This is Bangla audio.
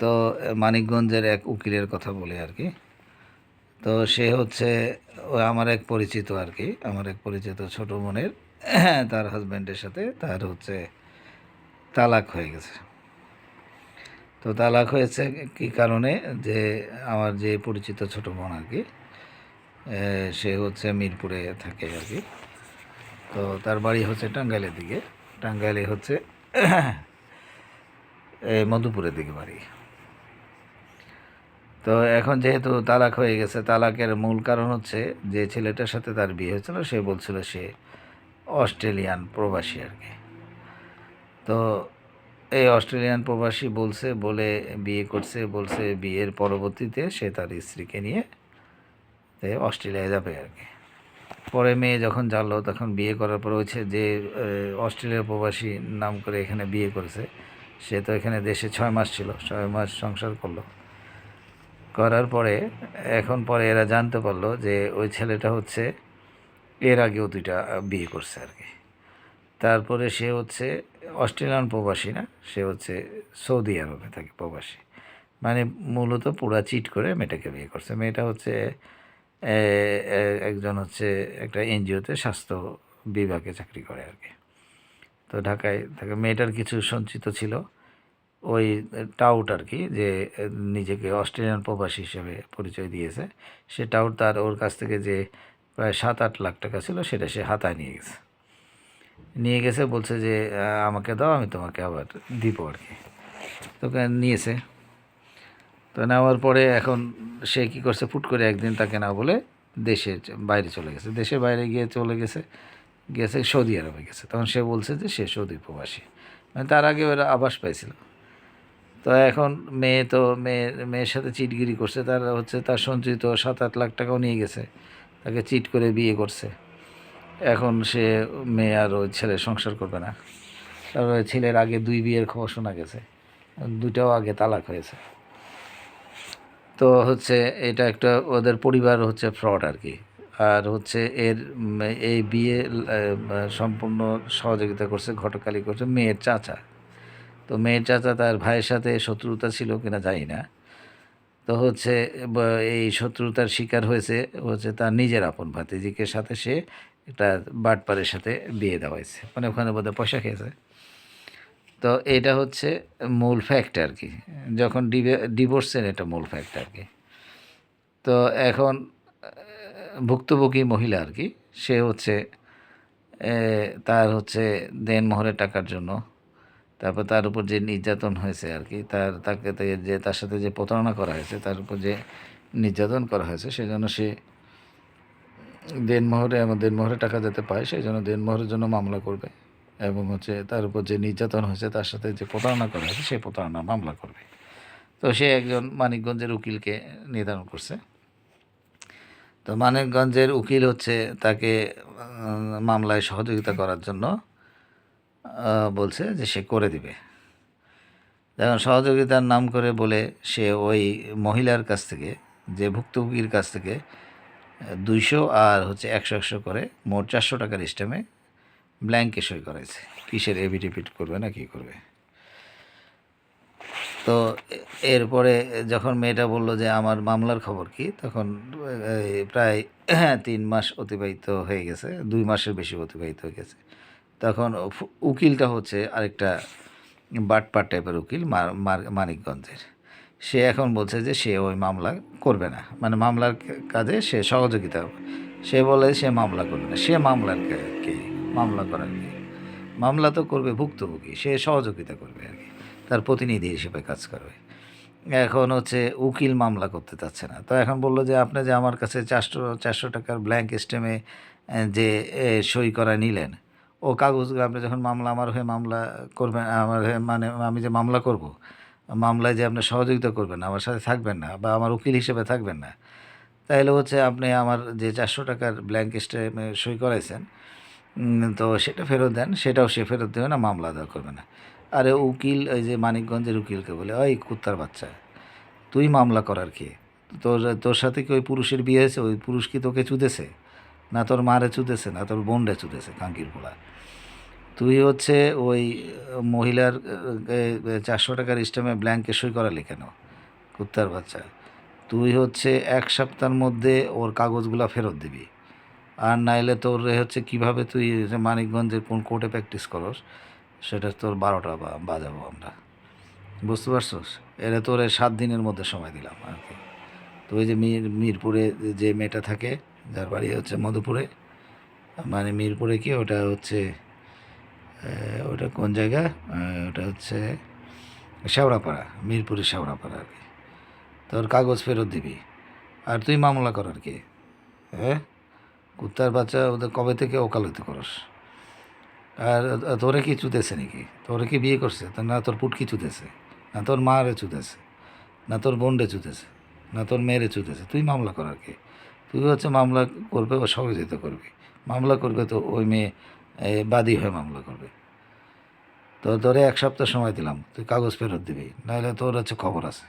তো মানিকগঞ্জের এক উকিলের কথা বলি আর কি। তো সে হচ্ছে, ও আমার এক পরিচিত আর কি, আমার এক পরিচিত ছোট বোনের, তার হাজব্যান্ডের সাথে তার হচ্ছে তালাক হয়ে গেছে। তো তালাক হয়েছে কি কারণে? যে আমার যে পরিচিত ছোট বোন আর কি সে হচ্ছে মিরপুরে থাকে আর কি। তো তার বাড়ি হচ্ছে টাঙ্গাইলের দিকে, টাঙ্গাইলে হচ্ছে মধুপুরের দিকে বাড়ি। তো এখন যেহেতু তালাক হয়ে গেছে, তালাকের মূল কারণ হচ্ছে যে ছেলেটার সাথে তার বিয়ে হয়েছিল, সে বলছিল সে অস্ট্রেলিয়ান প্রবাসী আর কি। তো এই অস্ট্রেলিয়ান প্রবাসী বলছে, বলে বিয়ে করছে, বলছে বিয়ের পরবর্তীতে সে তার স্ত্রীকে নিয়ে অস্ট্রেলিয়ায় যাবে আর কি। পরে মেয়ে যখন জানলো, তখন বিয়ে করার পর হচ্ছে যে অস্ট্রেলিয়া প্রবাসী নাম করে এখানে বিয়ে করেছে, সে তো এখানে দেশে ছয় মাস ছিল, ছয় মাস সংসার করল। করার পরে, এখন পরে এরা জানতে পারল যে ওই ছেলেটা হচ্ছে, এর আগেও দুইটা বিয়ে করছে আর কি। তারপরে সে হচ্ছে অস্ট্রেলিয়ান প্রবাসী না, সে হচ্ছে সৌদি আরবে থাকে প্রবাসী। মানে মূলত পুরা চিট করে মেয়েটাকে বিয়ে করছে। মেয়েটা হচ্ছে একজন হচ্ছে একটা এনজিওতে স্বাস্থ্য বিভাগে চাকরি করে আর কি। তো ঢাকায় থাকে মেয়েটার কিছু সঞ্চিত ছিল। ওই টাউট আর কি, যে নিজেকে অস্ট্রেলিয়ান প্রবাসী হিসেবে পরিচয় দিয়েছে, সে টাউট তার ওর কাছ থেকে যে প্রায় সাত আট লাখ টাকা ছিল, সেটা সে হাতায় নিয়ে গেছে। নিয়ে গেছে, বলছে যে আমাকে দাও, আমি তোমাকে আবার দিব আর কি। তোকে নিয়েছে। তো নেওয়ার পরে এখন সে কী করছে, ফুট করে একদিন তাকে না বলে দেশের বাইরে চলে গেছে। দেশের বাইরে গিয়ে চলে গেছে গেছে সৌদি আরবে গেছে। তখন সে বলছে যে, সে সৌদি প্রবাসী। মানে তার আগে ওরা আবাস পাইছিল। তো এখন মেয়ে তো মেয়ে, মেয়ের সাথে চিটগিরি করছে, তার হচ্ছে তার সঞ্চিত সাত আট লাখ টাকাও নিয়ে গেছে, তাকে চিট করে বিয়ে করছে। এখন সে মেয়ে আর ওই ছেলে সংসার করবে না। তারপরে ছেলের আগে দুই বিয়ের খবর শোনা গেছে দুটাও আগে তালাক হয়েছে। তো হচ্ছে এটা একটা ওদের পরিবার হচ্ছে ফ্রড আর কি। আর হচ্ছে এর এই বিয়ে সম্পূর্ণ সহযোগিতা করছে, ঘটকালি করছে মেয়ের চাচা। তো মেয়ের চাচা তার ভাইয়ের সাথে শত্রুতা ছিল কিনা জানি না। তো হচ্ছে এই শত্রুতার শিকার হয়েছে, হচ্ছে তার নিজের আপন ভাতিজিকে সাথে সে একটা বাটপারের সাথে বিয়ে দেওয়াইছে মানে ওখানে বোধহয় পয়সা খেয়েছে। তো এটা হচ্ছে মূল ফ্যাক্ট আর কি। যখন ডিভোর্সের এটা মূল ফ্যাক্ট আর কি। তো এখন, ভুক্তভোগী মহিলা আর কি, সে হচ্ছে তার হচ্ছে দেনমোহরের টাকার জন্য তারপর তার উপর যে নির্যাতন হয়েছে আর কি, তার, তাকে যে, তার সাথে যে প্রতারণা করা হয়েছে, তার উপর যে নির্যাতন করা হয়েছে, সেজন্য সে দেনমোহরে, এবং দেনমোহরে টাকা যাতে পায় সেই জন্য দেনমোহরের জন্য মামলা করবে। এবং হচ্ছে তার উপর যে নির্যাতন হয়েছে, তার সাথে যে প্রতারণা করা হয়েছে সেই প্রতারণা মামলা করবে। তো সে একজন মানিকগঞ্জের উকিলকে নির্ধারণ করছে। তো মানিকগঞ্জের উকিল হচ্ছে তাকে মামলায় সহযোগিতা করার জন্য বলছে যে সে করে দিবে। যেমন সহযোগিতার নাম করে বলে সে ওই মহিলার কাছ থেকে, যে ভুক্তভোগীর কাছ থেকে, দুইশো আর হচ্ছে একশো একশো করে মোট চারশো টাকার স্টেমে ব্ল্যাঙ্কে সই করাইছে। কিসের এভিডেভিট করবে না কী করবে? তো এরপরে যখন মেয়েটা বলল যে আমার মামলার খবর কি, তখন প্রায় তিন মাস অতিবাহিত হয়ে গেছে, দুই মাসের বেশি অতিবাহিত হয়ে গেছে। তখন উকিলটা হচ্ছে আরেকটা বাটপার টাইপের উকিল মানিকগঞ্জের। সে এখন বলছে যে সে ওই মামলা করবে না। মানে মামলার কাজে সে সহযোগিতা। সে বলে সে মামলা করবে না। সে মামলার কে মামলা করার কে? মামলা তো করবে ভুক্তভোগী। সে সহযোগিতা করবে আর কি। তার প্রতিনিধি হিসেবে কাজ করবে। এখন হচ্ছে উকিল মামলা করতে চাচ্ছে না। তো এখন বলল যে আপনি যে আমার কাছে চারশো চারশো টাকার ব্ল্যাঙ্ক স্টেমে যে সই করা নিলেন ও কাগজগুলো আপনি যখন মামলা আমার হয়ে মামলা করবেন আমার হয়ে মানে আমি যে মামলা করব, মামলায় যে আপনি সহযোগিতা করবেন, আমার সাথে থাকবেন না বা আমার উকিল হিসেবে থাকবেন না, তাহলে হচ্ছে আপনি আমার যে চারশো টাকার ব্ল্যাঙ্ক স্টেমে সই করাইছেন তো সেটা ফেরত দেন, সেটাও সে ফেরত দেবে না, মামলা দেওয়া করবে না। আরে উকিল ওই যে মানিকগঞ্জের উকিলকে বলে, ওই কুত্তার বাচ্চা, তুই মামলা করার কে? তোর তোর সাথে কি ওই পুরুষের বিয়ে হয়েছে? ওই পুরুষ কি তোকে চুদেছে? না তোর মারে চুদেছে না তোর বোনরে চুদেছে কাঙ্কির পোলা। তুই হচ্ছে ওই মহিলার চারশো টাকার স্ট্যাম্পে ব্ল্যাঙ্কে সই করালি কেন কুত্তার বাচ্চা। তুই হচ্ছে এক সপ্তাহের মধ্যে ওর কাগজগুলো ফেরত দিবি। আর নাইলে তোর হচ্ছে কীভাবে তুই মানিকগঞ্জের কোন কোর্টে প্র্যাকটিস করস, সেটা তোর বারোটা বাজাবো আমরা। বুঝতে পারছস? এটা তোর সাত দিনের মধ্যে সময় দিলাম আর কি। তো ওই যে মির, মিরপুরে যে মেয়েটা থাকে যার বাড়ি হচ্ছে মধুপুরে। মানে মিরপুরে কি ওটা হচ্ছে ওটা কোন জায়গা? ওটা হচ্ছে শেওড়াপাড়া, মিরপুরের শেওড়াপাড়া আর কি। তোর কাগজ ফেরত দিবি। আর তুই মামলা কর আর কি। হ্যাঁ? কুত্তার বাচ্চা ওদের কবে থেকে ওকালতি করস? আর তোরে কি চুতেছে নাকি? তোরে কি বিয়ে করছে? তা না তোর পুটকি চুতেছে, না তোর মা রে চুতেছে, না তোর বোন চুতেছে, না তোর মেয়েরে চুতেছে। তুই মামলা কর আর কি। তুই হচ্ছে মামলা করবে, ও সহযোগিতা করবে। মামলা করবে তো ওই মেয়ে বাদী হয়ে মামলা করবে। তো তোরে এক সপ্তাহ সময় দিলাম, তুই কাগজ ফেরত দিবি, নাহলে তোর হচ্ছে খবর আছে।